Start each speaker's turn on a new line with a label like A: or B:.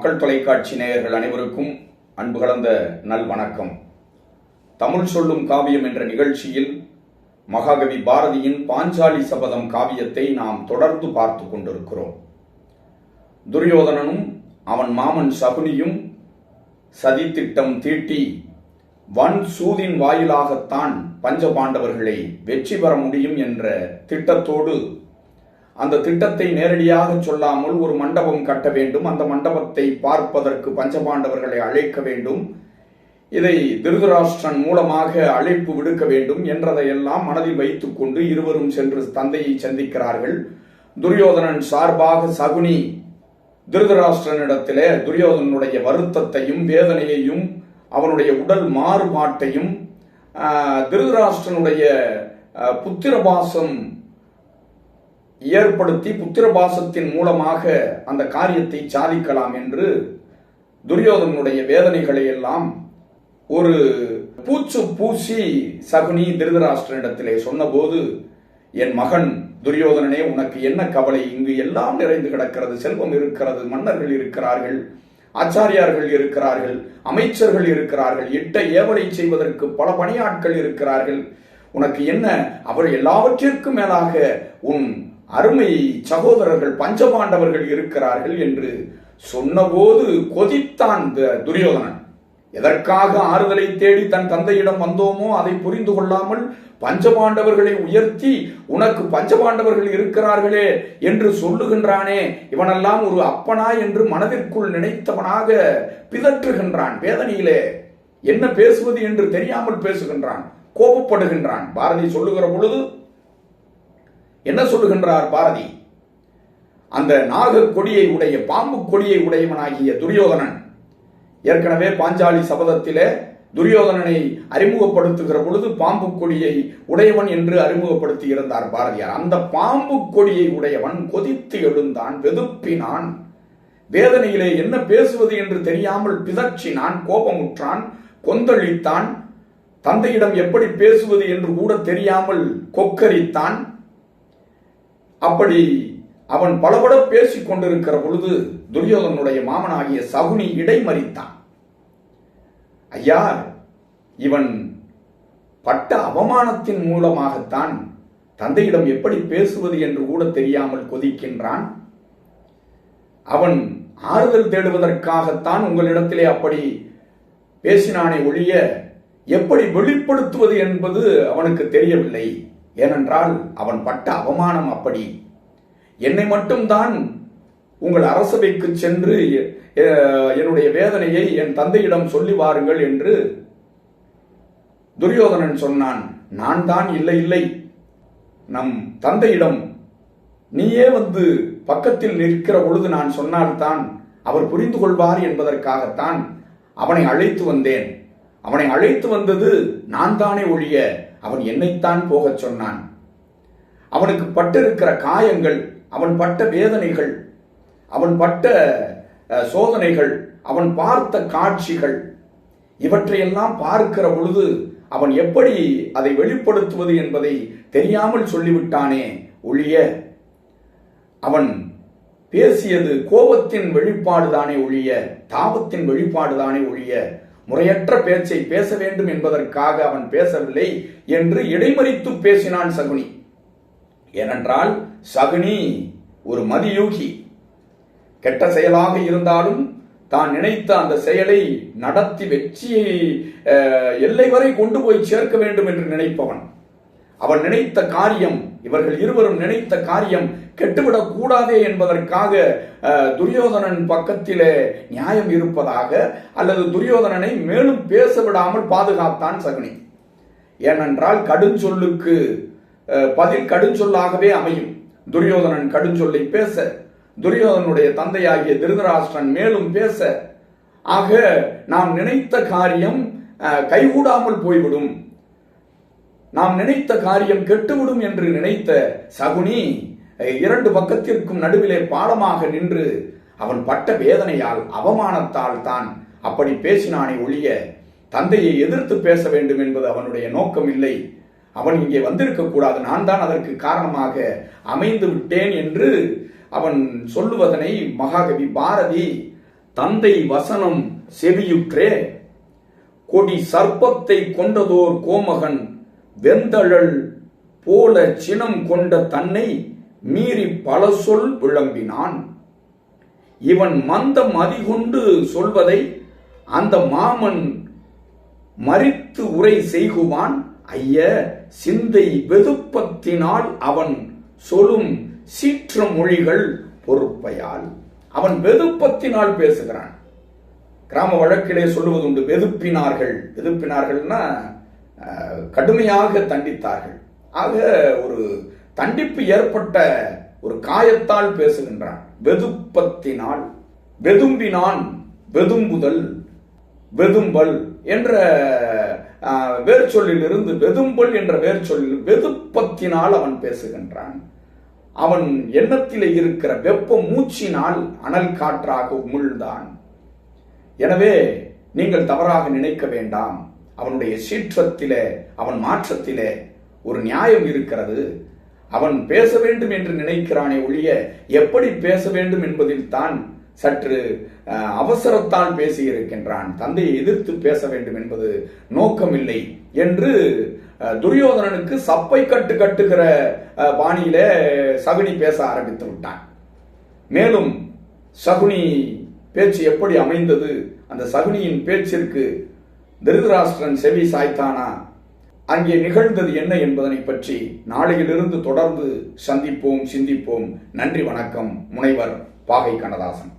A: மக்கள் தொலைக்காட்சி நேயர்கள் அனைவருக்கும் அன்பு கலந்த நல் வணக்கம். தமிழ் சொல்லும் காவியம் என்ற நிகழ்ச்சியில் மகாகவி பாரதியின் பாஞ்சாலி சபதம் காவியத்தை நாம் தொடர்ந்து பார்த்து கொண்டிருக்கிறோம். துரியோதனனும் அவன் மாமன் சகுனியும் சதித்திட்டம் தீட்டி வன் சூதின் வாயிலாகத்தான் பஞ்சபாண்டவர்களை வெற்றி பெற முடியும் என்ற திட்டத்தோடு அந்த திட்டத்தை நேரடியாக சொல்லாமல் ஒரு மண்டபம் கட்ட வேண்டும். அந்த மண்டபத்தை பார்ப்பதற்கு பஞ்சபாண்டவர்களை அழைக்க வேண்டும். இதை திருதராஷ்டிரன் மூலமாக அழைப்பு விடுக்க வேண்டும் என்றதையெல்லாம் மனதில் வைத்துக்கொண்டு இருவரும் சென்று தந்தையை சந்திக்கிறார்கள். துரியோதனன் சார்பாக சகுனி திருதராஷ்டிரனிடத்திலே துரியோதனனுடைய வருத்தத்தையும் வேதனையையும் அவனுடைய உடல் மாறுபாட்டையும் திருதராஷ்டிரனுடைய புத்திரபாசம் ஏற்படுத்தி புத்திரபாசத்தின் மூலமாக அந்த காரியத்தை சாதிக்கலாம் என்று துரியோதனுடைய வேதனைகளை எல்லாம் ஒரு பூச்சு பூசி சகுனி திருதராஷ்டிரனிடத்திலே சொன்னபோது என் மகன் துரியோதனனே உனக்கு என்ன கவலை? இங்கு எல்லாம் நிறைந்து கிடக்கிறது. செல்வம் இருக்கிறது மன்னர்கள் இருக்கிறார்கள் ஆச்சாரியார்கள் இருக்கிறார்கள் அமைச்சர்கள் இருக்கிறார்கள் இட்ட ஏவலை செய்வதற்கு பல பணியாட்கள் இருக்கிறார்கள். உனக்கு என்ன? அவர் எல்லாவற்றிற்கும் மேலாக உன் அருமை சகோதரர்கள் பஞ்சபாண்டவர்கள் இருக்கிறார்கள் என்று சொன்னபோது கொதித்தான் துரியோதனன். எதற்காக ஆறுதலை தேடி தன் தந்தையிடம் வந்தோமோ அதை புரிந்து கொள்ளாமல் பஞ்சபாண்டவர்களை உயர்த்தி உனக்கு பஞ்சபாண்டவர்கள் இருக்கிறார்களே என்று சொல்லுகின்றானே. இவனெல்லாம் ஒரு அப்பனா என்று மனதிற்குள் நினைத்தவனாக பிதற்றுகின்றான். வேதனையிலே என்ன பேசுவது? என்று தெரியாமல் பேசுகின்றான். கோபப்படுகின்றான். பாரதி சொல்லுகிற பொழுது என்ன சொல்லுகின்றார் பாரதி? அந்த நாக கொடியை உடைய பாம்பு கொடியை உடையவனாகிய துரியோதனன் ஏற்கனவே பாஞ்சாலி சபதத்திலே துரியோதனனை அறிமுகப்படுத்துகிற பொழுது பாம்பு கொடியை உடையவன் என்று அறிமுகப்படுத்தி இருந்தார் பாரதியார். அந்த பாம்பு கொடியை உடையவன் கொதித்து எழுந்தான் வெதுப்பினான். வேதனையிலே என்ன பேசுவது என்று தெரியாமல் பிதற்றினான் கோபமுற்றான் கொந்தளித்தான். தந்தையிடம் எப்படி பேசுவது என்று கூட தெரியாமல் கொக்கரித்தான். அப்படி அவன் பலபட பேசிக் கொண்டிருக்கிற பொழுது துரியோதனுடைய மாமனாகிய சகுனி இடைமறித்தான். ஐயா இவன் பட்ட அவமானத்தின் மூலமாகத்தான் தந்தையிடம் எப்படி பேசுவது என்று கூட தெரியாமல் கொதிக்கின்றான். அவன் ஆறுதல் தேடுவதற்காகத்தான் உங்களிடத்திலே அப்படி பேசினானே ஒழிய எப்படி வெளிப்படுத்துவது என்பது அவனுக்கு தெரியவில்லை. ஏனென்றால் அவன் பட்ட அவமானம் அப்படி. என்னை மட்டும்தான் உங்கள் அரசவைக்கு சென்று என்னுடைய வேதனையை என் தந்தையிடம் சொல்லி வாருங்கள் என்று துரியோதனன் சொன்னான். நான் தான் இல்லை இல்லை. நம் தந்தையிடம் நீயே வந்து பக்கத்தில் நிற்கிற பொழுது நான் சொன்னால்தான் அவர் புரிந்து கொள்வார் என்பதற்காகத்தான் அவனை அழைத்து வந்தேன். அவனை அழைத்து வந்தது நான் தானே ஒழிய அவன் என்னைத்தான் போகச் சொன்னான். அவனுக்கு பட்டிருக்கிற காயங்கள் அவன் பட்ட வேதனைகள் அவன் பட்ட சோதனைகள் அவன் பார்த்த காட்சிகள் இவற்றையெல்லாம் பார்க்கிற பொழுது அவன் எப்படி அதை வெளிப்படுத்துவது என்பதை தெரியாமல் சொல்லிவிட்டானே ஒழிய அவன் பேசியது கோபத்தின் வெளிப்பாடுதானே ஒழிய தாபத்தின் வெளிப்பாடுதானே ஒழிய முறையற்ற பேச்சை பேச வேண்டும் என்பதற்காக அவன் பேசவில்லை என்று இடைமறித்து பேசினான் சகுனி. ஏனென்றால் சகுனி ஒரு மதியூகி. கெட்ட செயலாக இருந்தாலும் தான் நினைத்த அந்த செயலை நடத்தி வெற்றியை எல்லை வரை கொண்டு போய் சேர்க்க வேண்டும் என்று நினைப்பவன். அவன் நினைத்த காரியம் இவர்கள் இருவரும் நினைத்த காரியம் கெட்டுவிடக் கூடாதே என்பதற்காக துரியோதனன் பக்கத்திலே நியாயம் இருப்பதாக அல்லது துரியோதனனை மேலும் பேச விடாமல் பாதுகாத்தான் சகுனி. ஏனென்றால் கடுஞ்சொல்லுக்கு பதில் கடுஞ்சொல்லாகவே அமையும். துரியோதனன் கடுஞ்சொல்லை பேச துரியோதனுடைய தந்தையாகிய திருதராஷ்டிரன் மேலும் பேச ஆக நாம் நினைத்த காரியம் கைகூடாமல் போய்விடும். நாம் நினைத்த காரியம் கெட்டுவிடும் என்று நினைத்த சகுனி இரண்டு பக்கத்திற்கும் நடுவிலே பாலமாக நின்று அவன் பட்ட வேதனையால் அவமானத்தால் தான் அப்படி பேசினானே ஒழிய தந்தையை எதிர்த்து பேச வேண்டும் என்பது அவனுடைய நோக்கம் இல்லை. அவன் இங்கே வந்திருக்க கூடாது. நான் தான் அதற்கு காரணமாக அமைந்து விட்டேன் என்று அவன் சொல்லுவதனை மகாகவி பாரதி தந்தை வசனம் செவியுற்றே கொடி சர்ப்பத்தை கொண்டதோர் கோமகன் வெந்தழல் போல சினம் கொண்ட தன்னை மீறி பல சொல் விளம்பினான். இவன் மந்தம் அதிகொண்டு சொல்வதை அந்த மாமன் மறித்து உரை செய்குவான். ஐய சிந்தை வெதுப்பத்தினால் அவன் சொல்லும் சீற்ற மொழிகள் பொறுப்பையால். அவன் வெதுப்பத்தினால் பேசுகிறான். கிராம வழக்கிலே சொல்லுவது உண்டு வெதுப்பினார்கள். வெதுப்பினார்கள்னா கடுமையாக தண்டித்தார்கள். ஆக ஒரு தண்டிப்பு ஏற்பட்ட ஒரு காயத்தால் பேசுகின்றான். வெதுப்பத்தினால் வெதும்பினான் வெதும்புதல் வெதும்பல் என்ற வேர் சொல்லிலிருந்து வெதும்பல் என்ற வேர்ச்சொல்லில் வெதுப்பத்தினால் அவன் பேசுகின்றான். அவன் எண்ணத்திலே இருக்கிற வெப்ப மூச்சினால் அனல் காற்றாக உமிழ்ந்தான். எனவே நீங்கள் தவறாக நினைக்க வேண்டாம். அவனுடைய சீற்றத்திலே அவன் மாற்றத்திலே ஒரு நியாயம் இருக்கிறது. அவன் பேச வேண்டும் என்று நினைக்கிறானே ஒழிய எப்படி பேச வேண்டும் என்பதில் தான் சற்று அவசரத்தால் பேசியிருக்கின்றான். தந்தையை எதிர்த்து பேச வேண்டும் என்பது நோக்கமில்லை என்று துரியோதனனுக்கு சப்பை கட்டு கட்டுகிற பாணியில சகுனி பேச ஆரம்பித்து விட்டான். மேலும் சகுனி பேச்சு எப்படி அமைந்தது? அந்த சகுனியின் பேச்சிற்கு திருதராஷ்டிரன் செவி சாய்த்தானா? அங்கே நிகழ்ந்தது என்ன என்பதனை பற்றி நாளையிலிருந்து தொடர்ந்து சந்திப்போம் சிந்திப்போம். நன்றி வணக்கம். முனைவர் பாகை கண்ணதாசன்.